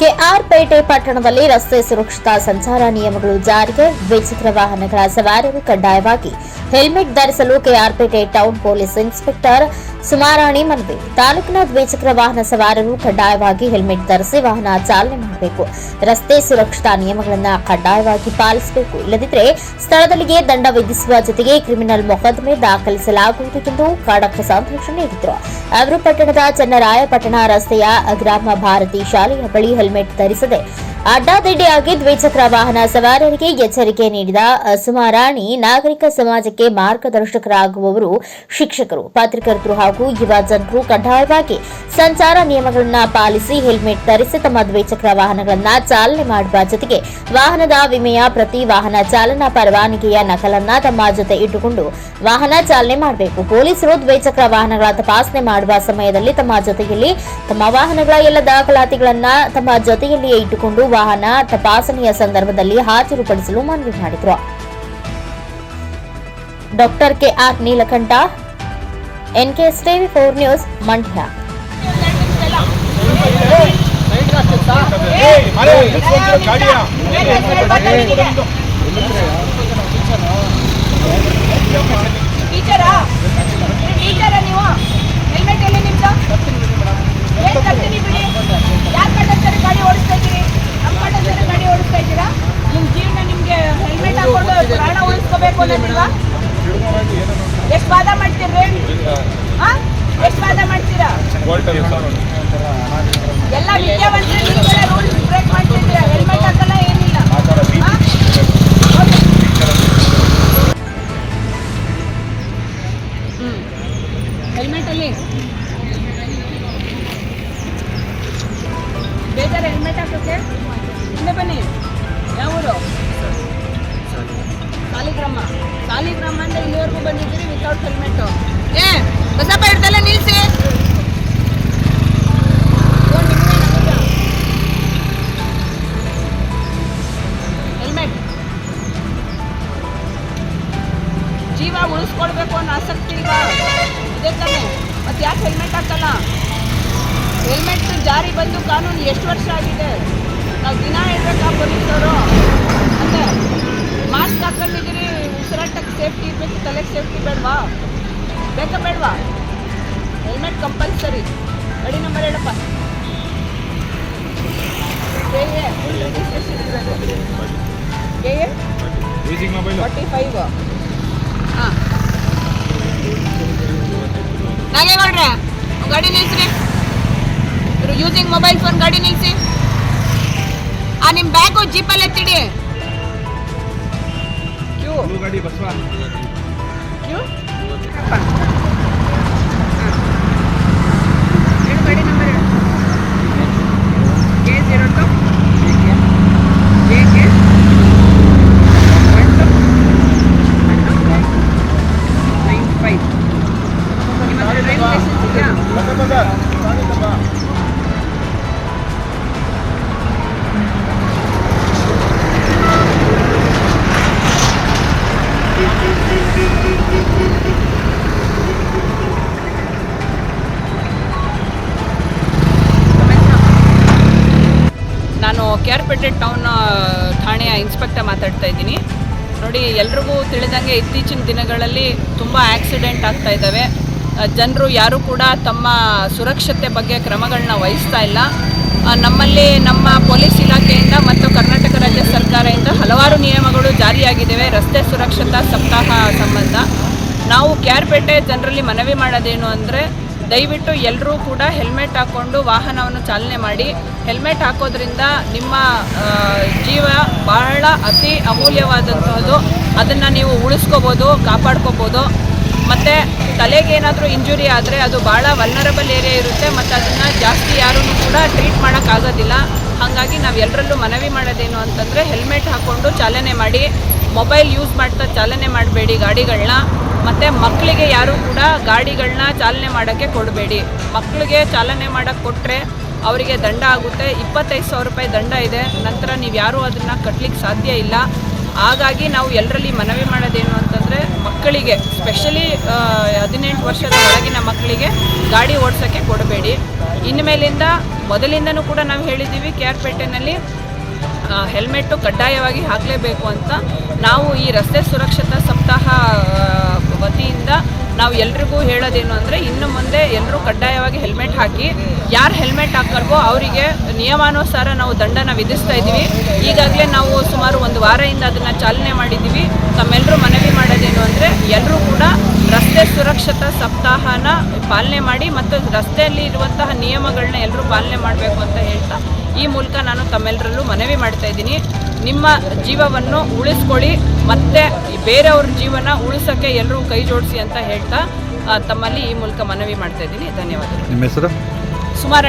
ಕೆಆರ್ಪೇಟೆ ಪಟ್ಟಣದಲ್ಲಿ ರಸ್ತೆ ಸುರಕ್ಷತಾ ಸಂಚಾರ ನಿಯಮಗಳು ಜಾರಿಗೆ ದ್ವಿಚಕ್ರ ವಾಹನಗಳ ಸವಾರರು ಕಡ್ಡಾಯವಾಗಿ ಹೆಲ್ಮೆಟ್ ಧರಿಸಲು KR Pete town police inspector Sumarani ಮನವಿ. ತಾಲೂಕಿನ ದ್ವಿಚಕ್ರ ವಾಹನ ಸವಾರರು ಕಡ್ಡಾಯವಾಗಿ ಹೆಲ್ಮೆಟ್ ಧರಿಸಿ ವಾಹನ ಚಾಲನೆ ಮಾಡಬೇಕು. ರಸ್ತೆ ಸುರಕ್ಷತಾ ನಿಯಮಗಳನ್ನು ಕಡ್ಡಾಯವಾಗಿ ಪಾಲಿಸಬೇಕು. ಇಲ್ಲದಿದ್ದರೆ ಸ್ಥಳದಲ್ಲಿಯೇ ದಂಡ ವಿಧಿಸುವ ಜೊತೆಗೆ ಕ್ರಿಮಿನಲ್ ಮೊಕದ್ದಮೆ ದಾಖಲಿಸಲಾಗುವುದು ಎಂದು ಖಡಕ್ ಸಂರಕ್ಷಣೆ ನೀಡಿದರು. ಅವರು ಪಟ್ಟಣದ ಚನ್ನರಾಯಪಟ್ಟಣ ರಸ್ತೆಯ ಗ್ರಾಮ ಭಾರತಿ ಶಾಲೆಯ ಬಳಿ ಹೆಲ್ಮೆಟ್ ಧರಿಸದೆ ಅಡ್ಡಾದಿಡ್ಡಿಯಾಗಿ ದ್ವಿಚಕ್ರ ವಾಹನ ಸವಾರರಿಗೆ ಎಚ್ಚರಿಕೆ ನೀಡಿದ ಸುಮಾರಾಣಿ ನಾಗರಿಕ ಸಮಾಜಕ್ಕೆ ಮಾರ್ಗದರ್ಶಕರಾಗುವವರು ಶಿಕ್ಷಕರು. ಪತ್ರಕರ್ತರು ಹಾಗೂ ಯುವ ಜನರು ಕಡ್ಡಾಯವಾಗಿ ಸಂಚಾರ ನಿಯಮಗಳನ್ನು ಪಾಲಿಸಿ ಹೆಲ್ಮೆಟ್ ಧರಿಸಿ ತಮ್ಮ ದ್ವಿಚಕ್ರ ವಾಹನಗಳನ್ನು ಚಾಲನೆ ಮಾಡುವ ಜೊತೆಗೆ ವಾಹನದ ವಿಮೆಯ ಪ್ರತಿ ವಾಹನ ಚಾಲನಾ ಪರವಾನಗಿಯ ನಕಲನ್ನ ತಮ್ಮ ಜೊತೆ ಇಟ್ಟುಕೊಂಡು ವಾಹನ ಚಾಲನೆ ಮಾಡಬೇಕು. ಪೊಲೀಸರು ದ್ವಿಚಕ್ರ ವಾಹನಗಳ ತಪಾಸಣೆ ಮಾಡುವ ಸಮಯದಲ್ಲಿ ತಮ್ಮ ಜೊತೆಯಲ್ಲಿ ತಮ್ಮ ವಾಹನಗಳ ಎಲ್ಲ ದಾಖಲಾತಿಗಳನ್ನ ತಮ್ಮ ಜೊತೆಯಲ್ಲಿಯೇ ಇಟ್ಟುಕೊಂಡು ವಾಹನ ತಪಾಸಣೆಯ ಸಂದರ್ಭದಲ್ಲಿ ಹಾಜರುಪಡಿಸಲು ಮನವಿ ಮಾಡಿದರು. Doctor KR Neelakantha NKS TV four news Mandya. ನಿಮ್ಮ ಜೀವನ ನಿಮ್ಗೆ ಹೆಲ್ಮೆಟ್ ಹಾಕೊಂಡು ಪ್ರಾಣ ಉಳಿಸ್ಕೋಬೇಕು ಅನ್ನೋದಿಲ್ವಾ? ಎಷ್ಟು ವಾದ ಮಾಡ್ತೀರಿ ಎಷ್ಟು ವಾದ ಮಾಡ್ತೀರಾ? ಎಲ್ಲ ವಿದ್ಯಾವಂತರು ರೂಲ್ಸ್ ಬ್ರೇಕ್ ಮಾಡ್ತಿದ್ದೀರಾ? ಹೆಲ್ಮೆಟ್ ಹಾಕಲ್ಲ ಏ, ಬಸಪ್ಪ ಇಡ್ದಲ್ಲ ನಿಲ್ಸಿ. ಜೀವ ಉಳಿಸ್ಕೊಳ್ಬೇಕು ಅನ್ನೋ ಆಸಕ್ತಿ ಈಗ ಇದೆ ತಾನೆ. ಮತ್ತೆ ಯಾಕೆ ಹೆಲ್ಮೆಟ್ ಹಾಕಲ್ಲ? ಹೆಲ್ಮೆಟ್ ಜಾರಿ ಬಂದು ಕಾನೂನು ಎಷ್ಟು ವರ್ಷ ಆಗಿದೆ? ನಾವು ದಿನ ಹೇಳ್ಬೇಕಾ ಪೊಲೀಸರು ಮತ್ತೆ ಮಾಸ್ಕ್ ಹಾಕೊಂಡಿದ್ದೀರಿ, ಉಸಿರಾಟಕ್ಕೆ ಸೇಫ್ಟಿ ಇರಬೇಕು, ತಲೆಗೆ ಸೇಫ್ಟಿ ಬೇಡವಾ? ಬೇಕಾ ಬೇಡವಾ? ಹೆಲ್ಮೆಟ್ ಕಂಪಲ್ಸರಿ ಗಾಡಿ ನಂಬರ್ ಹೇಳಪ್ಪ. K A full registration K A forty five ಹಾಂ. ನಾಗೇಗೌಡ್ರೆ ಗಾಡಿ ನಿಲ್ಸ್ರಿ. ಯೂಸಿಂಗ್ ಮೊಬೈಲ್ ಫೋನ್ ಗಾಡಿ ನಿಲ್ಸಿ. ಆ ನಿಮ್ಮ ಬ್ಯಾಗು ಜೀಪಲ್ಲಿ ನಾನು ಕೆ ಆರ್ ಪೇಟೆ ಟೌನ್ ಠಾಣೆಯ ಇನ್ಸ್ಪೆಕ್ಟರ್ ಮಾತಾಡ್ತಾ ಇದ್ದೀನಿ. ನೋಡಿ, ಎಲ್ರಿಗೂ ತಿಳಿದಂಗೆ ಇತ್ತೀಚಿನ ದಿನಗಳಲ್ಲಿ ತುಂಬ ಆಕ್ಸಿಡೆಂಟ್ ಆಗ್ತಾ ಇದ್ದಾವೆ ಜನರು ಯಾರೂ ಕೂಡ ತಮ್ಮ ಸುರಕ್ಷತೆ ಬಗ್ಗೆ ಕ್ರಮಗಳನ್ನ ವಹಿಸ್ತಾ ಇಲ್ಲ. ನಮ್ಮಲ್ಲಿ ನಮ್ಮ ಪೊಲೀಸ್ ಇಲಾಖೆಯಿಂದ ಮತ್ತು ಕರ್ನಾಟಕ ರಾಜ್ಯ ಸರ್ಕಾರದಿಂದ ಹಲವಾರು ನಿಯಮಗಳು ಜಾರಿಯಾಗಿದ್ದಾವೆ. ರಸ್ತೆ ಸುರಕ್ಷತಾ ಸಪ್ತಾಹ ಸಂಬಂಧ. ನಾವು ಕ್ಯಾರ್ಪೇಟೆ ಜನರಲ್ಲಿ ಮನವಿ ಮಾಡೋದೇನು ಅಂದರೆ, ದಯವಿಟ್ಟು ಎಲ್ಲರೂ ಕೂಡ ಹೆಲ್ಮೆಟ್ ಹಾಕ್ಕೊಂಡು ವಾಹನವನ್ನು ಚಾಲನೆ ಮಾಡಿ. ಹೆಲ್ಮೆಟ್ ಹಾಕೋದ್ರಿಂದ ನಿಮ್ಮ ಜೀವ ಬಹಳ ಅತಿ ಅಮೂಲ್ಯವಾದಂತಹದ್ದು. ಅದನ್ನು ನೀವು ಉಳಿಸ್ಕೋಬೋದು, ಕಾಪಾಡ್ಕೋಬೋದು. ಮತ್ತು ತಲೆಗೆ ಏನಾದರೂ ಇಂಜುರಿ ಆದರೆ ಅದು ಭಾಳ ವಲ್ನರಬಲ್ ಏರಿಯಾ ಇರುತ್ತೆ, ಮತ್ತು ಅದನ್ನು ಜಾಸ್ತಿ ಯಾರೂ ಕೂಡ ಟ್ರೀಟ್ ಮಾಡೋಕ್ಕಾಗೋದಿಲ್ಲ. ಹಾಗಾಗಿ ನಾವು ಎಲ್ಲರಲ್ಲೂ ಮನವಿ ಮಾಡೋದೇನು ಅಂತಂದರೆ ಹೆಲ್ಮೆಟ್ ಹಾಕ್ಕೊಂಡು ಚಾಲನೆ ಮಾಡಿ ಮೊಬೈಲ್ ಯೂಸ್ ಮಾಡ್ತಾ ಚಾಲನೆ ಮಾಡಬೇಡಿ ಗಾಡಿಗಳನ್ನ ಮತ್ತು ಮಕ್ಕಳಿಗೆ ಯಾರೂ ಕೂಡ ಗಾಡಿಗಳನ್ನ ಚಾಲನೆ ಮಾಡೋಕ್ಕೆ ಕೊಡಬೇಡಿ. ಮಕ್ಕಳಿಗೆ ಚಾಲನೆ ಮಾಡೋಕ್ಕೆ ಕೊಟ್ಟರೆ ಅವರಿಗೆ ದಂಡ ಆಗುತ್ತೆ. ಇಪ್ಪತ್ತೈದು ಸಾವಿರ ರೂಪಾಯಿ ದಂಡ ಇದೆ, ನಂತರ ನೀವು ಯಾರೂ ಅದನ್ನು ಕಟ್ಟಲಿಕ್ಕೆ ಸಾಧ್ಯ ಇಲ್ಲ. ಹಾಗಾಗಿ ನಾವು ಎಲ್ಲರಲ್ಲಿ ಮನವಿ ಮಾಡೋದೇನು ಅಂತಂದರೆ ಮಕ್ಕಳಿಗೆ ಸ್ಪೆಷಲಿ ಹದಿನೆಂಟು ವರ್ಷದ ಒಳಗಿನ ಮಕ್ಕಳಿಗೆ ಗಾಡಿ ಓಡಿಸೋಕ್ಕೆ ಕೊಡಬೇಡಿ. ಇನ್ಮೇಲಿಂದ ಮೊದಲಿಂದನೂ ಕೂಡ ನಾವು ಹೇಳಿದ್ದೀವಿ ಕೆ ಆರ್ ಪೇಟೆನಲ್ಲಿ ಹೆಲ್ಮೆಟ್ಟು ಕಡ್ಡಾಯವಾಗಿ ಹಾಕಲೇಬೇಕು ಅಂತ ನಾವು ಈ ರಸ್ತೆ ಸುರಕ್ಷತಾ ಸಪ್ತಾಹ ವತಿಯಿಂದ ನಾವು ಎಲ್ರಿಗೂ ಹೇಳೋದೇನು ಅಂದರೆ ಇನ್ನು ಮುಂದೆ ಎಲ್ಲರೂ ಕಡ್ಡಾಯವಾಗಿ ಹೆಲ್ಮೆಟ್ ಹಾಕಿ ಯಾರು ಹೆಲ್ಮೆಟ್ ಹಾಕಲ್ವೋ ಅವರಿಗೆ ನಿಯಮಾನುಸಾರ ನಾವು ದಂಡನ ವಿಧಿಸ್ತಾ ಇದ್ದೀವಿ. ಈಗಾಗಲೇ ನಾವು ಸುಮಾರು ಒಂದು ವಾರದಿಂದ ಅದನ್ನು ಚಾಲನೆ ಮಾಡಿದ್ದೀವಿ. ತಮ್ಮೆಲ್ಲರೂ ಮನವಿ ಮಾಡೋದೇನು ಅಂದರೆ ಎಲ್ಲರೂ ಕೂಡ ರಸ್ತೆ ಸುರಕ್ಷತಾ ಸಪ್ತಾಹನ ಪಾಲನೆ ಮಾಡಿ ಮತ್ತು ರಸ್ತೆಯಲ್ಲಿ ಇರುವಂತಹ ನಿಯಮಗಳನ್ನ ಎಲ್ಲರೂ ಪಾಲನೆ ಮಾಡಬೇಕು ಅಂತ ಹೇಳ್ತಾ ಈ ಮೂಲಕ ನಾನು ತಮ್ಮೆಲ್ಲರಲ್ಲೂ ಮನವಿ ಮಾಡ್ತಾ ಇದ್ದೀನಿ. ನಿಮ್ಮ ಜೀವವನ್ನು ಉಳಿಸ್ಕೊಳ್ಳಿ ಮತ್ತೆ ಬೇರೆಯವ್ರ ಜೀವನ ಉಳಿಸೋಕ್ಕೆ ಎಲ್ಲರೂ ಕೈ ಜೋಡಿಸಿ ಅಂತ ಹೇಳ್ತಾ ತಮ್ಮಲ್ಲಿ ಈ ಮೂಲಕ ಮನವಿ ಮಾಡ್ತಾ ಇದ್ದೀನಿ. ಧನ್ಯವಾದಗಳು. ನಿಮ್ಮ ಹೆಸರು? ಸುಮಾರು